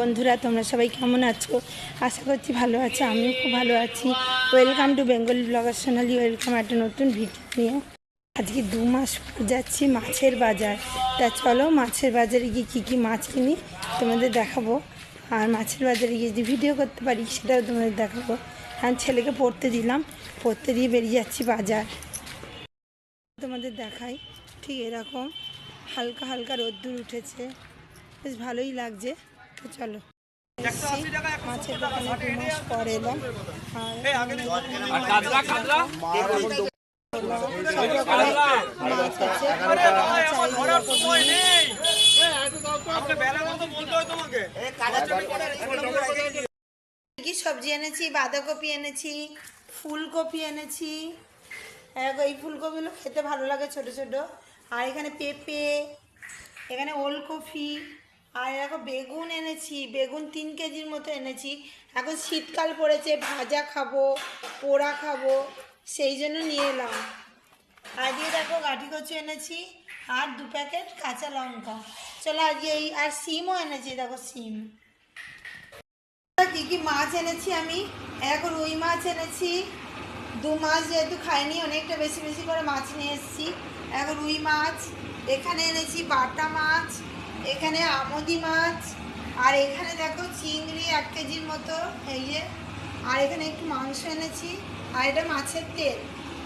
বন্ধুরা, তোমরা সবাই কেমন আছো? আশা করছি ভালো আছো, আমিও খুব ভালো আছি। Welcome to Bengali blogger Sonali welcome একটা নতুন ভিডিও নিয়ে। আজকে দু মাস পর যাচ্ছি মাছের বাজার। তা চলো মাছের বাজারে গিয়ে কী কী মাছ কিনি, তোমাদের দেখাবো। আর মাছের বাজারে গিয়ে যদি ভিডিও করতে পারি, সেটাও তোমাদের দেখাবো। আর ছেলেকে পড়তে দিলাম, পড়তে দিয়ে বেরিয়ে যাচ্ছি বাজার। তোমাদের দেখাই, ঠিক এরকম। হালকা হালকা রোদ্দুর উঠেছে। বেশ ভালোই লাগছে। তো চলো। মাছের দোকানে দু মাস পর এলাম। আর হয় কি সবজি এনেছি? বাঁধাকপি এনেছি ফুলকপি এনেছি। এই ফুলকপিগুলো খেতে ভালো লাগে ছোট ছোট। আর এখানে পেঁপে এখানে ওলকপি আর এখন বেগুন এনেছি, বেগুন তিন কেজির মতো এনেছি। এখন শীতকাল পড়েছে, ভাজা খাব, পোড়া খাব, সেই জন্য নিয়ে এলাম। আজকে দেখো গাঠি কচু এনেছি, আর দু প্যাকেট কাঁচা লঙ্কা। চলো আজকে এই, আর সিমও এনেছি, দেখো সিম। কী কী মাছ এনেছি আমি? এক রুই মাছ এনেছি। দু মাছ যেহেতু খাইনি, অনেকটা বেশি বেশি করে মাছ নিয়ে এসেছি। এক রুই মাছ, এখানে এনেছি বাটা মাছ এখানে আমদি মাছ, আর এখানে দেখো চিংড়ি এক কেজির মতো, এই আর এখানে একটু মাংস এনেছি, আর এটা মাছের তেল।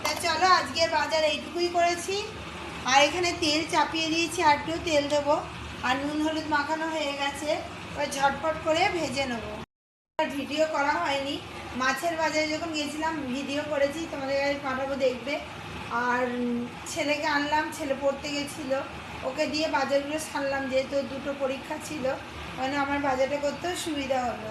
তা চলো আজকে বাজার এইটুকুই করেছি। আর এখানে তেল চাপিয়ে দিয়েছি, আর একটু তেল দেবো। আর নুন হলুদ মাখানো হয়ে গেছে, এবার ঝটপট করে ভেজে নেব। ভিডিও করা হয়নি। মাছের বাজারে যখন গেছিলাম, ভিডিও করেছি, তোমাদের কাছে পাঠাবো দেখবে। আর ছেলেকে আনলাম, ছেলে পড়তে গেছিল। ওকে দিয়ে বাজারগুলো সারলাম, যেহেতু দুটো পরীক্ষা ছিল মানে আমার বাজারটা করতেও সুবিধা হলো।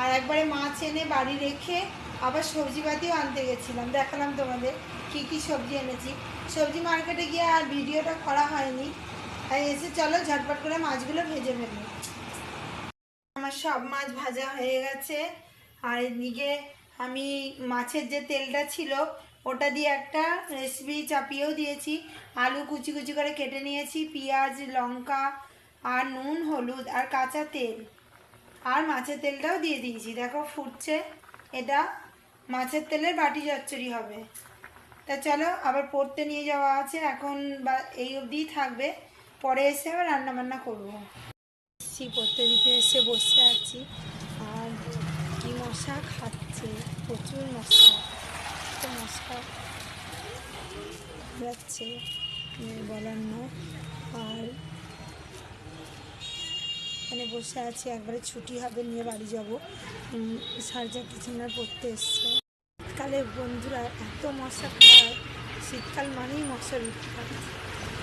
আর একবারে মাছ এনে বাড়ি রেখে আবার সবজিপাতিও আনতে গেছিলাম। দেখালাম তোমাদের কি কি সবজি এনেছি। সবজি মার্কেটে গিয়ে আর ভিডিওটা করা হয়নি। তাই এসে চলো ঝটপট করে মাছগুলো ভেজে ফেলি। আমার সব মাছ ভাজা হয়ে গেছে। আর এদিকে আমি মাছের যে তেলটা ছিল ওটা দিয়ে একটা রেসিপি চাপিয়েও দিয়েছি। আলু কুচি কুচি করে কেটে নিয়েছি, পেঁয়াজ, লঙ্কা আর নুন, হলুদ আর কাঁচা তেল। আর মাছের তেলটাও দিয়ে দিয়েছি। দেখো ফুটছে, এটা মাছের তেলের বাটি চচ্চড়ি হবে। তা চলো, আবার পড়তে নিয়ে যাওয়া আছে। এখন বা, এই অবধিই থাকবে। পরে এসে আবার রান্নাবান্না করব। এসেছি, পড়তে দিতে এসে বসে আছি। আর কি মশা খাচ্ছে, প্রচুর মশা। তো মশা যাচ্ছে বলার নয় আর এখানে বসে আছি, একবারে ছুটি হবে নিয়ে বাড়ি যাব। সাড়ে চারটে চিনার পড়তে এসছে। শীতকালে বন্ধুরা এত মশা খায়। শীতকাল মানেই মশার উৎপাত।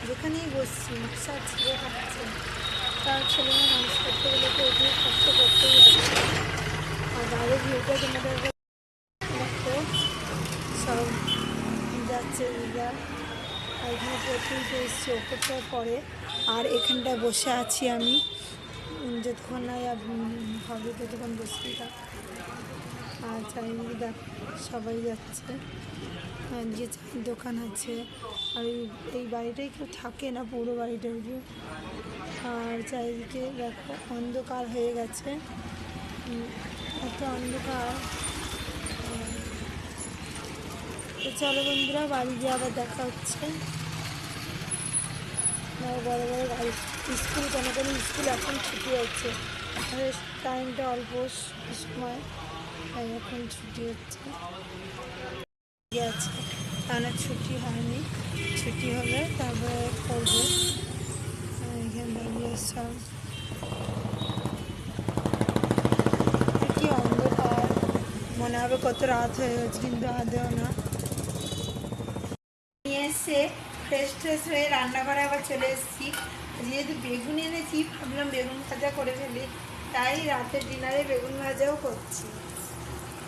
যেখানেই বসছি, মশা ছিঁড়ে খাচ্ছে। তার ছেলে মেয়ে মানুষ করতে গেলে তো এগুলো কষ্ট করতেই হবে আর বাইরে ভিউটা তোমাদের দেখো সব যাচ্ছে এগুলা আর পড়তেই এসছি ওপরটা পরে আর এখানটায় বসে আছি আমি। যতক্ষণ না হবে ততক্ষণ বসেই থাক আর চারিদিকে দেখ, সবাই যাচ্ছে। যে চায়ের দোকান আছে, আর এই বাড়িটাই কেউ থাকে না, পুরো বাড়িটার যে আর চারিদিকে দেখো, অন্ধকার হয়ে গেছে। এত অন্ধকার। তো চলো বন্ধুরা, বাড়ি গিয়ে আবার দেখা হচ্ছে। বড় বড় গাড়ি, স্কুল কোনো কোনো স্কুল এখন ছুটি হচ্ছে। টাইমটা অল্প সময়, তাই এখন ছুটি হচ্ছে। আছে টানা ছুটি হয়নি। ছুটি হলে তারপরে করব। এখানে দাঁড়িয়ে সব কি অন্ধকার। মনে হবে কত রাত হয়ে গেছে, কিন্তু আদেও না নিয়ে এসে ফ্রেশ ট্রেশ হয়ে রান্নাঘরে আবার চলে এসেছি। যেহেতু বেগুন এনেছি, ভাবলাম বেগুন ভাজা করে ফেলি। তাই রাতের ডিনারে বেগুন ভাজাও করছি।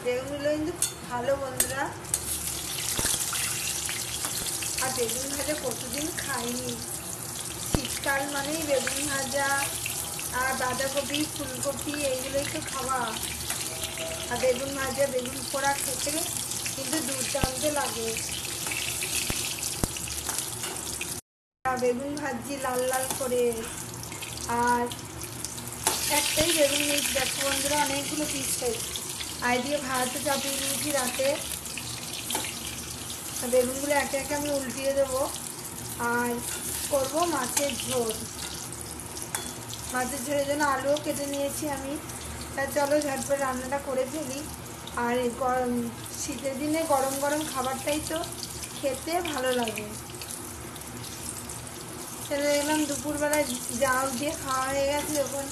বেগুনগুলো কিন্তু ভালো বন্ধুরা। আর বেগুন ভাজা কতদিন খাইনি? শীতকাল মানেই বেগুন ভাজা আর বাঁধাকপি, ফুলকপি, এইগুলোই তো খাওয়া। আর বেগুন ভাজা, বেগুন পোড়া খেতে কিন্তু দুর্দান্ত লাগে আর বেগুন ভাজি লাল লাল করে। আর একটাই বেগুন নিয়েছি দেখো বন্ধুরা, অনেকগুলো পিস হয়েছে আই দিয়ে ভাতে চাপিয়ে দিয়েছি রাতে। বেগুনগুলো একে একে আমি উল্টিয়ে দেবো। আর করব মাছের ঝোল। মাছের ঝোলের জন্য আলুও কেটে নিয়েছি আমি। তা চলো ঝটপট রান্নাটা করে ফেলি। আর গরম, শীতের দিনে গরম গরম খাবারটাই তো খেতে ভালো লাগে। চলে এলাম, দুপুরবেলায় জাল দিয়ে খাওয়া হয়ে গেছে যখন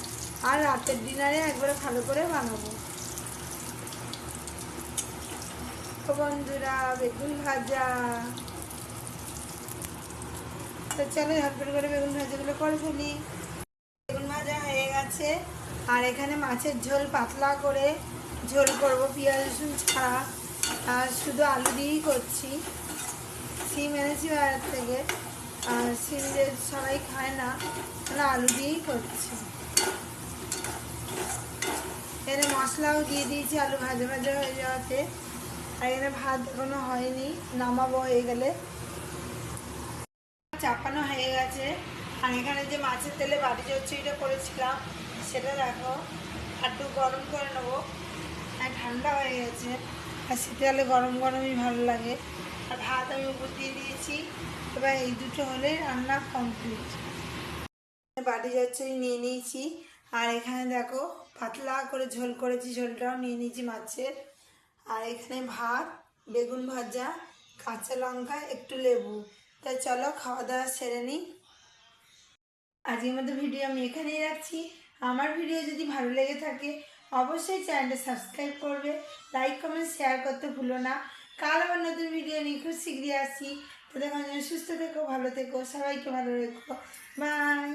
আর রাতের ডিনারে একবারে ভালো করে বানাবো। বন্ধুরা, বেগুন ভাজা। তো চলো ঝটপট করে বেগুন ভাজাগুলো করে ফেলি। বেগুন ভাজা হয়ে গেছে। আর এখানে মাছের ঝোল পাতলা করে ঝোল করব পেঁয়াজ রসুন ছাড়া আর শুধু আলু দিয়েই করছি। সিম এনেছি বাইরের থেকে। যে সবাই খায় না মানে আলু দিয়েই করছি। এখানে মশলাও দিয়ে দিয়েছি, আলু ভাজা ভাজা হয়ে যাওয়াতে। আর এখানে ভাত এখনও হয়নি, নামাবো হয়ে গেলে। চাপানো হয়ে গেছে। আর এখানে যে মাছের তেলে বাটি চচ্চড়িটা করেছিলাম, সেটা দেখো। একটু গরম করে নেব। আর ঠান্ডা হয়ে গেছে। আর শীতকালে গরম গরমই ভালো লাগে। আর ভাত আমি উপর দিয়ে দিয়েছি। এবার এই দুটো হলে রান্না কমপ্লিট বাটি চচ্চড়ি নিয়ে নিয়েছি। আর এখানে দেখো, পাতলা করে ঝোল করেছি, ঝোলটাও নিয়ে নিয়েছি মাছের। আর এখানে ভাত, বেগুন ভাজা, কাঁচা লঙ্কা, একটু লেবু। তাই চলো খাওয়া দাওয়া সেরে নিই আজকের মতো ভিডিও আমি এখানেই রাখছি। আমার ভিডিও যদি ভালো লেগে থাকে, অবশ্যই চ্যানেলটা সাবস্ক্রাইব করবে। লাইক, কমেন্ট, শেয়ার করতে ভুলো না। কাল আবার নতুন ভিডিও নিয়ে খুব শীঘ্রই আসি তো দেখো সুস্থ থেকো, ভালো থেকো, সবাইকে ভালো রেখো। বাই